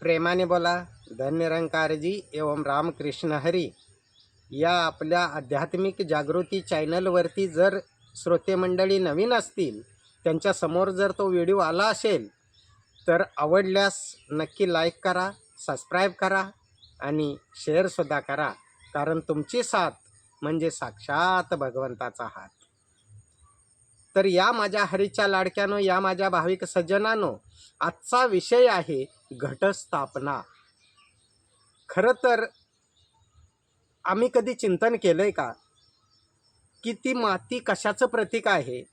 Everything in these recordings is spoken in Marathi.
प्रेमाने बोला धन्यरंकारजी एवं रामकृष्ण हरी. या आपल्या आध्यात्मिक जागृती चॅनलवरती जर श्रोते मंडळी नवीन असतील त्यांच्यासमोर जर तो व्हिडिओ आला असेल तर आवडल्यास नक्की लाईक करा सबस्क्राईब करा आणि शेअरसुद्धा करा. कारण तुमची साथ म्हणजे साक्षात भगवंताचा हात. तर या माझ्या हरीच्या लाडक्यानो या माझ्या भाविक सज्जनानो आजचा विषय आहे घटस्थापना. खरं तर आम्ही कधी चिंतन केलं आहे का? की ती माती कशाचं प्रतीक आहे?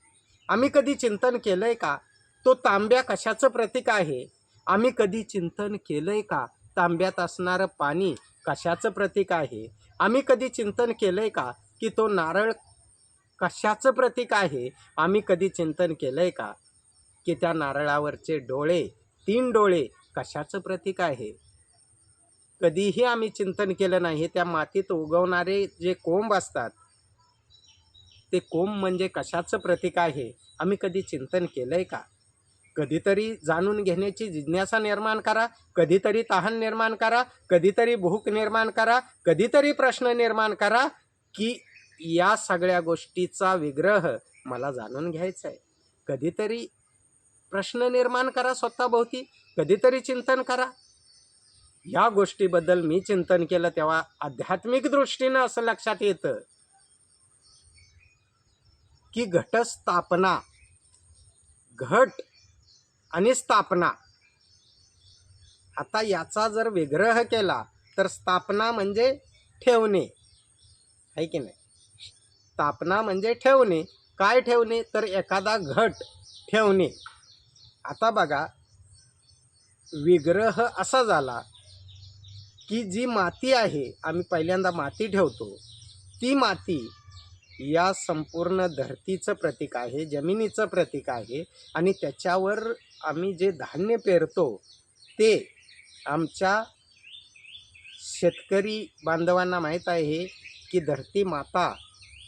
आम्ही कधी चिंतन केलं आहे का? तो तांब्या कशाचं प्रतीक आहे? आम्ही कधी चिंतन केलं आहे का? तांब्यात असणारं पाणी कशाचं प्रतीक आहे? आम्ही कधी चिंतन केलं आहे का? की तो नारळ कशाचं प्रतीक आहे? आम्ही कधी चिंतन केलं आहे का? की त्या नारळावरचे डोळे तीन डोळे कशाचं प्रतीक आहे? कधीही आम्ही चिंतन केलं नाही त्या मातीत उगवणारे जे कोंब असतात ते कोंब म्हणजे कशाचं प्रतीक आहे? आम्ही कधी चिंतन केलं आहे का? कधीतरी जाणून घेण्याची जिज्ञासा निर्माण करा कधीतरी तहान निर्माण करा कधीतरी भूक निर्माण करा कधीतरी प्रश्न निर्माण करा की या सगळ्या गोष्टीचा विग्रह मला जाणून घ्यायचा आहे कधीतरी प्रश्न निर्माण करा स्वतःभोवती. कधीतरी चिंतन करा. या गोष्टीबद्दल मी चिंतन केलं तेव्हा आध्यात्मिक दृष्टीनं असं लक्षात येतं की घटस्थापना घट आणि स्थापना. आता याचा जर विग्रह केला तर स्थापना म्हणजे ठेवणे. आहे की नाही? स्थापना म्हणजे ठेवणे. काय ठेवणे? तर एखादा घट ठेवणे. आता बघा विग्रह असा झाला की जी माती आहे आम्ही पहिल्यांदा माती ठेवतो. ती माती या संपूर्ण धरतीचं प्रतीक आहे जमिनीचं प्रतीक आहे आणि त्याच्यावर आम्ही जे धान्य पेरतो ते आमच्या शेतकरी बांधवांना माहीत आहे की धरती माता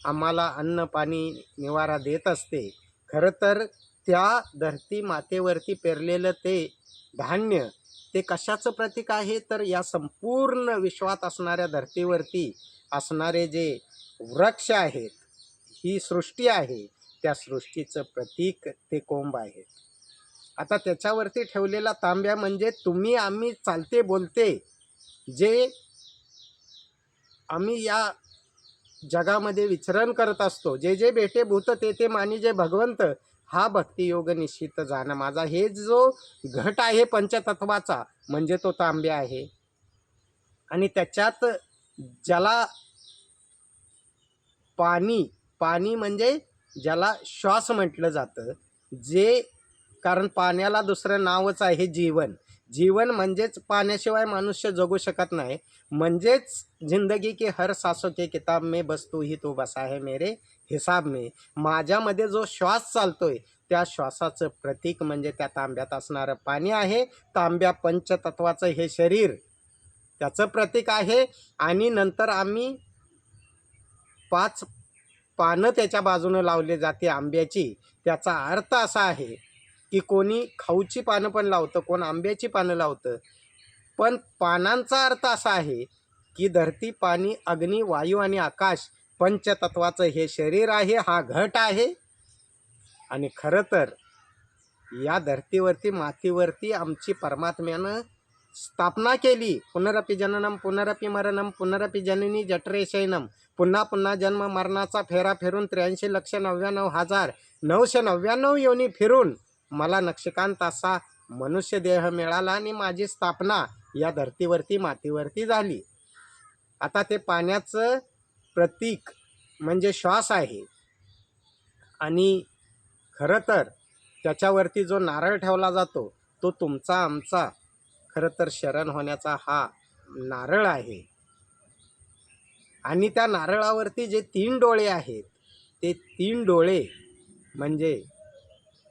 आम्हाला अन्न पाणी निवारा देत असते. खरं तर त्या धरती मातेवरती पेरलेलं ते धान्य ते कशाचं प्रतीक आहे? तर या संपूर्ण विश्वात असणाऱ्या धर्तीवरती असणारे जे वृक्ष आहेत ही सृष्टी आहे त्या सृष्टीचं प्रतीक ते कोंब आहे आता त्याच्यावरती ठेवलेला तांब्या म्हणजे तुम्ही आम्ही चालते बोलते जे आम्ही या जगामध्ये विचरण करत असतो. जे जे भेटे भूत ते ते मानी जे भगवंत हा भक्तियोग निश्चित जाणं. माझा हे जो घट आहे पंचतत्वाचा म्हणजे तो तांबे आहे. आणि त्याच्यात ज्याला पाणी पाणी म्हणजे ज्याला श्वास म्हटलं जातं. जे कारण पाण्याला दुसरं नावच आहे जीवन. जीवन म्हणजेच पाण्याशिवाय मनुष्य जगू शकत नाही. म्हणजेच जिंदगी की हर सासो के किताब में बस तू ही तू बसा है मेरे. हिसाब मी माझ्यामध्ये जो श्वास चालतोय त्या श्वासाचं प्रतीक म्हणजे त्या तांब्यात असणारं पाणी आहे. तांब्या पंचतत्वाचं हे शरीर. त्याचं प्रतीक आहे आणि नंतर आम्ही पाच पानं त्याच्या बाजूनं लावले जाते आंब्याची. त्याचा अर्थ असा आहे की कोणी खाऊची पानं पण लावतं कोण आंब्याची पानं लावतं. पण पानांचा अर्थ असा आहे की धरती पाणी अग्नी वायू आणि आकाश पंचतत्वाचं हे शरीर आहे हा घट आहे. आणि खरं तर या धर्तीवरती मातीवरती आमची परमात्म्यानं स्थापना केली. पुनरपी जननम पुनरपी मरणम पुनरपी जननी जठरे पुन्हा पुन्हा जन्म मरणाचा फेरा फिरून त्र्याऐंशी लक्ष नव्याण्णव हजार नऊशे नव्याण्णव योनी फिरून मला नक्षकांत असा मनुष्य देह मिळाला आणि माझी स्थापना या धर्तीवरती मातीवरती झाली. आता ते पाण्याचं प्रतीक म्हणजे श्वास आहे. आणि खरं तर त्याच्यावरती जो नारळ ठेवला जातो तो तुमचा आमचा. खरं तर शरण होण्याचा हा नारळ आहे. आणि त्या नारळावरती जे तीन डोळे आहेत ते तीन डोळे म्हणजे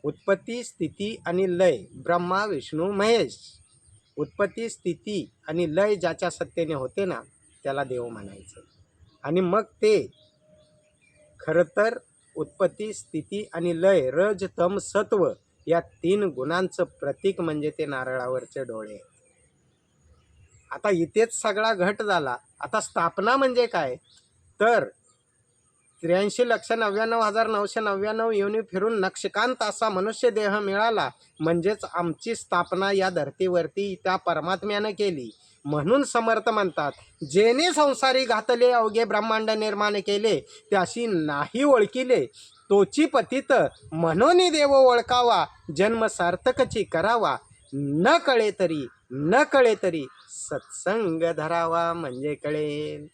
उत्पत्ती स्थिती आणि लय ब्रह्मा विष्णू महेश. उत्पत्ती स्थिती आणि लय ज्याच्या सत्तेने होते ना त्याला देव म्हणायचं. आणि मग ते खरं तर उत्पत्ती स्थिती आणि लय रज तम सत्व या तीन गुणांचं प्रतीक म्हणजे ते नारळावरचे डोळे. आता इथेच सगळा घट झाला. आता स्थापना म्हणजे काय? तर त्र्याऐंशी लक्ष नव्याण्णव हजार नऊशे नव्याण्णव येऊन फिरून नक्षकांत असा मनुष्य देह मिळाला. म्हणजेच आमची स्थापना या धर्तीवरती त्या परमात्म्यानं केली. म्हणून समर्थ म्हणतात. जेने संसारी घातले अवघे ब्रह्मांड निर्माण केले त्याशी नाही ओळखिले तोची पतित म्हणून देव ओळखावा जन्म सार्थकची करावा. न कळे तरी न कळे तरी सत्संग धरावा म्हणजे कळेल.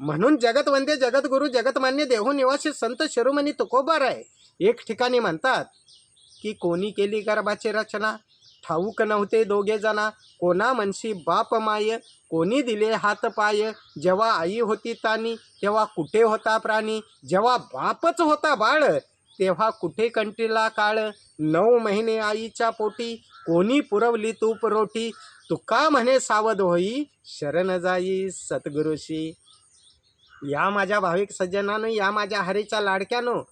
म्हणून जगतवंदे जगद्गुरु जगतमान्य देहू निवासी संत शिरोमणी तुकोबार आहे. एक ठिकाणी म्हणतात की कोणी केली गर्भाची रचना? ठाऊक नव्हते दोघे जणा. कोणा मनशी बाप माय कोणी दिले हात पाय. जेव्हा आई होती तानी तेव्हा कुठे होता प्राणी? जेव्हा बापच होता बाळ तेव्हा कुठे कंटीला काळ? नऊ महिने आईच्या पोटी कोणी पुरवली तूप रोटी? तुका म्हणे सावध होई शरण जाई सद्गुरुशी. या माझ्या भाविक सज्जनानं या माझ्या हरीच्या लाडक्यानं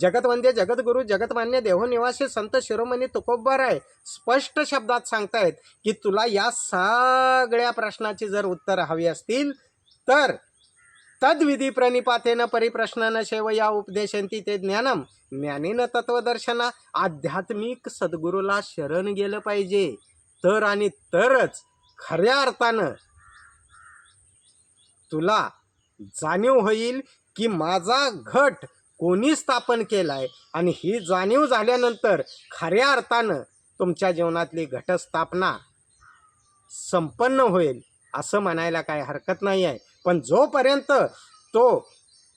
जगतवंदे जगद्गुरु जगतमान्य देवनिवासी संत शिरोमणी तुकोब्बर आहे. स्पष्ट शब्दात सांगतायत की तुला या सगळ्या प्रश्नाची जर उत्तर हवी असतील तर तद्विधी प्रणिपातेनं परिप्रश्नानं शेवया उपदेशंती ते ज्ञानम. ज्ञानीनं तत्वदर्शना आध्यात्मिक सद्गुरूला शरण गेलं पाहिजे. तर आणि तरच खऱ्या अर्थानं तुला जाणीव होईल की माझा घट कोणी स्थापन केलाय आणि ही जाणीव झाल्यानंतर खऱ्या अर्थानं तुमच्या जीवनातली घटस्थापना संपन्न होईल असं म्हणायला काय हरकत नाही आहे. पण जोपर्यंत तो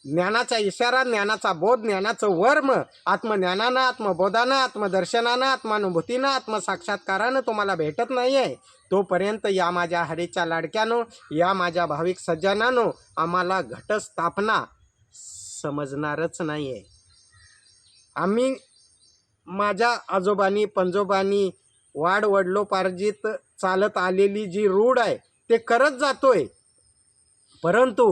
ज्ञानाचा इशारा ज्ञानाचा बोध ज्ञानाचं वर्म आत्मज्ञानानं आत्मबोधानं आत्मदर्शनानं आत्मानुभूतीनं आत्मसाक्षात्कारानं तुम्हाला भेटत नाही आहे तोपर्यंत या माझ्या हरीच्या लाडक्यानो या माझ्या भाविक सज्जनानो आम्हाला घटस्थापना समजणारच नाही आहे आम्ही माझ्या आजोबांनी पंजोबांनी वाढ वडलोपार्जित चालत आलेली जी रूढ आहे ते करत जातोय. परंतु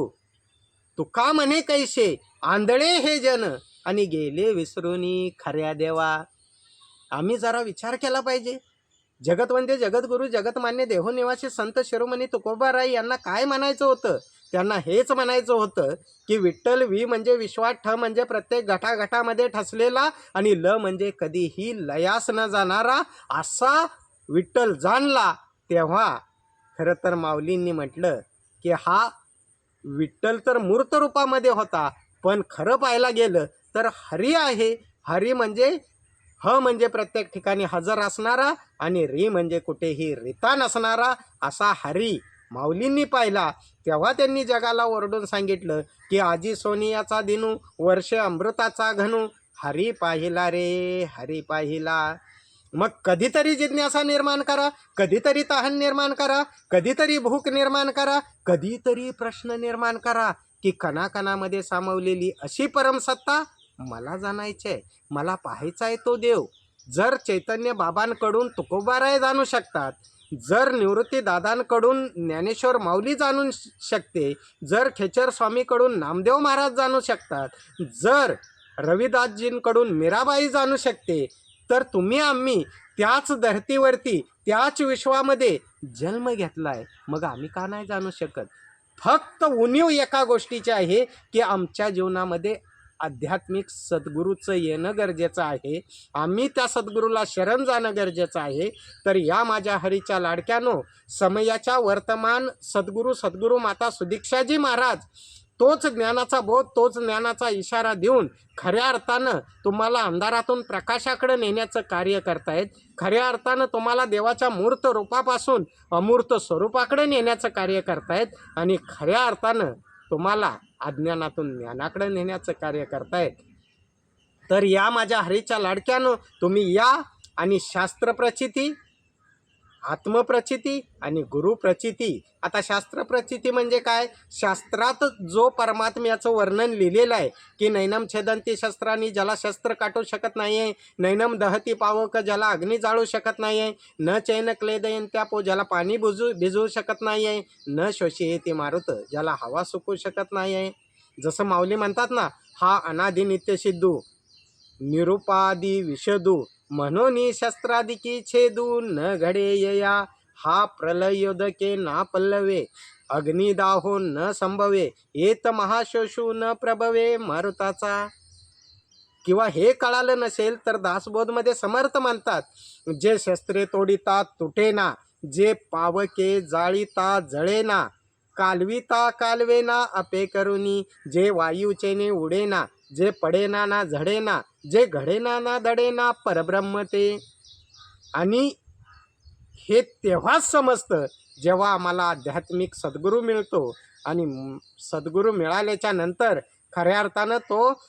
तू का म्हणे कैसे? आंधळे हे जन आणि गेले विसरूनी खऱ्या देवा. आम्ही जरा विचार केला पाहिजे. जगतवंदे जगद्गुरु जगतमान्य देहोनिवासी संत शिरोमणी तुकोबाराय यांना काय म्हणायचं होतं? त्यांना हेच म्हणायचं होतं की विठ्ठल वी म्हणजे विश्वात ठ म्हणजे प्रत्येक घटाघटामध्ये ठसलेला आणि ल म्हणजे कधीही लयास न जाणारा असा विठ्ठल जाणला. तेव्हा खरं तर माऊलींनी म्हटलं की हा विठ्ठल तर मूर्त रूपामध्ये होता पण खरं पाहायला गेलं तर हरी आहे. हरी म्हणजे ह म्हणजे प्रत्येक ठिकाणी हजर असणारा आणि री म्हणजे कुठेही रिता नसणारा असा हरी. माऊलींनी पाहिला. तेव्हा त्यांनी जगाला ओरडून सांगितलं की आजी सोनियाचा दिनू वर्ष अमृताचा घनू हरी पाहिला रे हरी पाहिला. मग कधीतरी जिज्ञासा निर्माण करा कधीतरी तहान निर्माण करा कधीतरी भूक निर्माण करा कधीतरी प्रश्न निर्माण करा की कणाकणामध्ये सामावलेली अशी परमसत्ता मला जाणायची आहे मला पाहायचा आहे तो देव. जर चैतन्य बाबांकडून तुकोबाराय जाणू शकतात जर निवृत्ती दादांकडून ज्ञानेश्वर माऊली जाणू शकते जर खेचर स्वामीकडून नामदेव महाराज जाणू शकतात जर रविदासजींकडून मीराबाई जाणू शकते तर तुम्ही आम्ही त्याच धर्तीवरती त्याच विश्वामध्ये जन्म घेतला आहे मग आम्ही का नाही जाणू शकत? फक्त उणीव एका गोष्टीची आहे की आमच्या जीवनामध्ये आध्यात्मिक सद्गुरूचं येणं गरजेचं आहे. आम्ही त्या सद्गुरूला शरण जाणं गरजेचं आहे. तर या माझ्या हरीच्या लाडक्यानो समयाच्या वर्तमान सद्गुरू सद्गुरू माता सुदीक्षाजी महाराज तोच ज्ञानाचा बोध तोच ज्ञानाचा इशारा देऊन खऱ्या अर्थानं तुम्हाला अंधारातून प्रकाशाकडे नेण्याचं कार्य करतायत. खऱ्या अर्थानं तुम्हाला देवाच्या मूर्त रूपापासून अमूर्त स्वरूपाकडे नेण्याचं कार्य करतायत. आणि खऱ्या अर्थानं तुम्हाला अज्ञानातून ज्ञानाकडे नेण्याचं कार्य करतायत. तर या माझ्या हरीच्या लाडक्यानं तुम्ही या आणि शास्त्रप्रचिती आत्मप्रचिती आणि गुरुप्रचिती. आता शास्त्रप्रचिती म्हणजे काय? शास्त्रात जो परमात्म्याचं वर्णन लिहिलेलं आहे की नैनम छेदंती शस्त्रांनी ज्याला शस्त्र काटू शकत नाही आहे नैनम दहती पावक ज्याला अग्नी जाळू शकत नाही आहे न चैन क्लेदयन त्या पो ज्याला पाणी बुजू भिजवू शकत नाही आहे न शोषी येते मारुत ज्याला हवा सुकू शकत नाही आहे जसं माऊली म्हणतात ना हा अनादिनित्यसिद्धू नित्य सिद्धू निरुपादी विषदू म्हणून शस्त्रादिकी छेदू न घडे यया हा प्रलयोदके ना पल्लवे अग्निदाहो न संभवे येत महाशोषू न प्रभवे मारुताचा. किंवा हे कळालं नसेल तर दासबोधमध्ये समर्थ म्हणतात जे शस्त्रे तोडिता तुटेना जे पावके जाळीता जळेना कालविता कालवेना अपे करुनी जे वायूचेने उडेना जे पडेना ना झडेना जे घडेना ना दडेना परब्रह्म ते. आणि हे तेव्हाच समजतं जेव्हा आम्हाला आध्यात्मिक सद्गुरू मिळतो. आणि सद्गुरू मिळाल्याच्या नंतर खऱ्या अर्थानं तो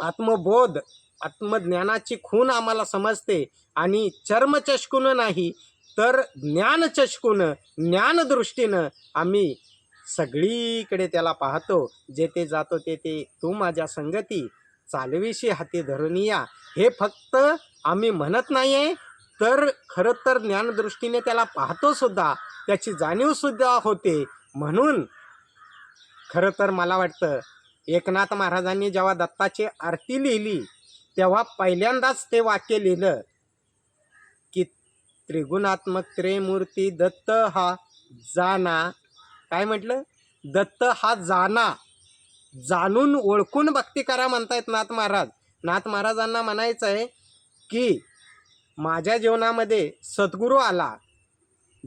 आत्मबोध आत्मज्ञानाची खून आम्हाला समजते. आणि चर्मचष्कून नाही तर ज्ञानचष्कून ज्ञानदृष्टीनं आम्ही सगळीकडे त्याला पाहतो. जेथे जातो तेथे तू माझ्या संगती. चालविशी हाती धरून या. हे फक्त आम्ही म्हणत नाही आहे तर खरं तर ज्ञानदृष्टीने त्याला पाहतोसुद्धा त्याची जाणीवसुद्धा होते. म्हणून खरं तर मला वाटतं एकनाथ महाराजांनी जेव्हा दत्ताची आरती लिहिली तेव्हा पहिल्यांदाच ते वाक्य लिहिलं की त्रिगुणात्मक त्रिमूर्ती दत्त हा जाना काय म्हटलं? दत्त हा जाना. जाणून ओळखून भक्ती करा म्हणतायत नाथ महाराज. नाथ महाराजांना म्हणायचं आहे की माझ्या जीवनामध्ये सद्गुरू आला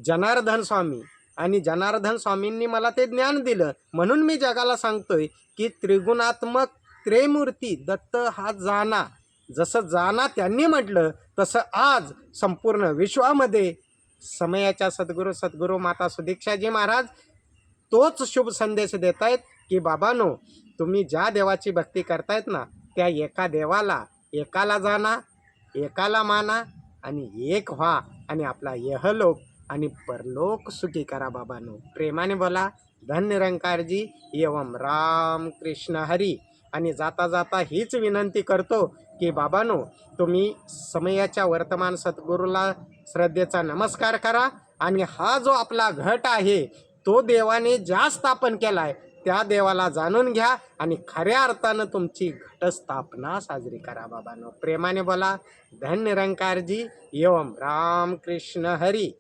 जनार्दन स्वामी. आणि जनार्दन स्वामींनी मला ते ज्ञान दिलं. म्हणून मी जगाला सांगतोय की त्रिगुणात्मक त्रेमूर्ती दत्त हा जाना. जसं जाना त्यांनी म्हटलं तसं आज संपूर्ण विश्वामध्ये. समयाच्या सद्गुरू सद्गुरू माता सुदीक्षाजी महाराज तोच शुभ संदेश देत आहेत की बाबानो तुम्ही ज्या देवाची भक्ती करतायत ना त्या एका देवाला एकाला जाणा एकाला माना आणि एक व्हा आणि आपला यहलोक आणि परलोक सुखी करा बाबानो. प्रेमाने बोला धन्यरंकारजी एवम राम कृष्ण हरी. आणि जाता जाता हीच विनंती करतो की बाबानो तुम्ही समयाच्या वर्तमान सद्गुरूला श्रद्धेचा नमस्कार करा आणि हा जो आपला घट आहे तो देवाने ज्या स्थापन केलाय त्या देवाला जाणून घ्या आणि खऱ्या अर्थानं तुमची घटस्थापना साजरी करा बाबानो. प्रेमाने बोला धन्यरंकारजी एवम राम कृष्ण हरी.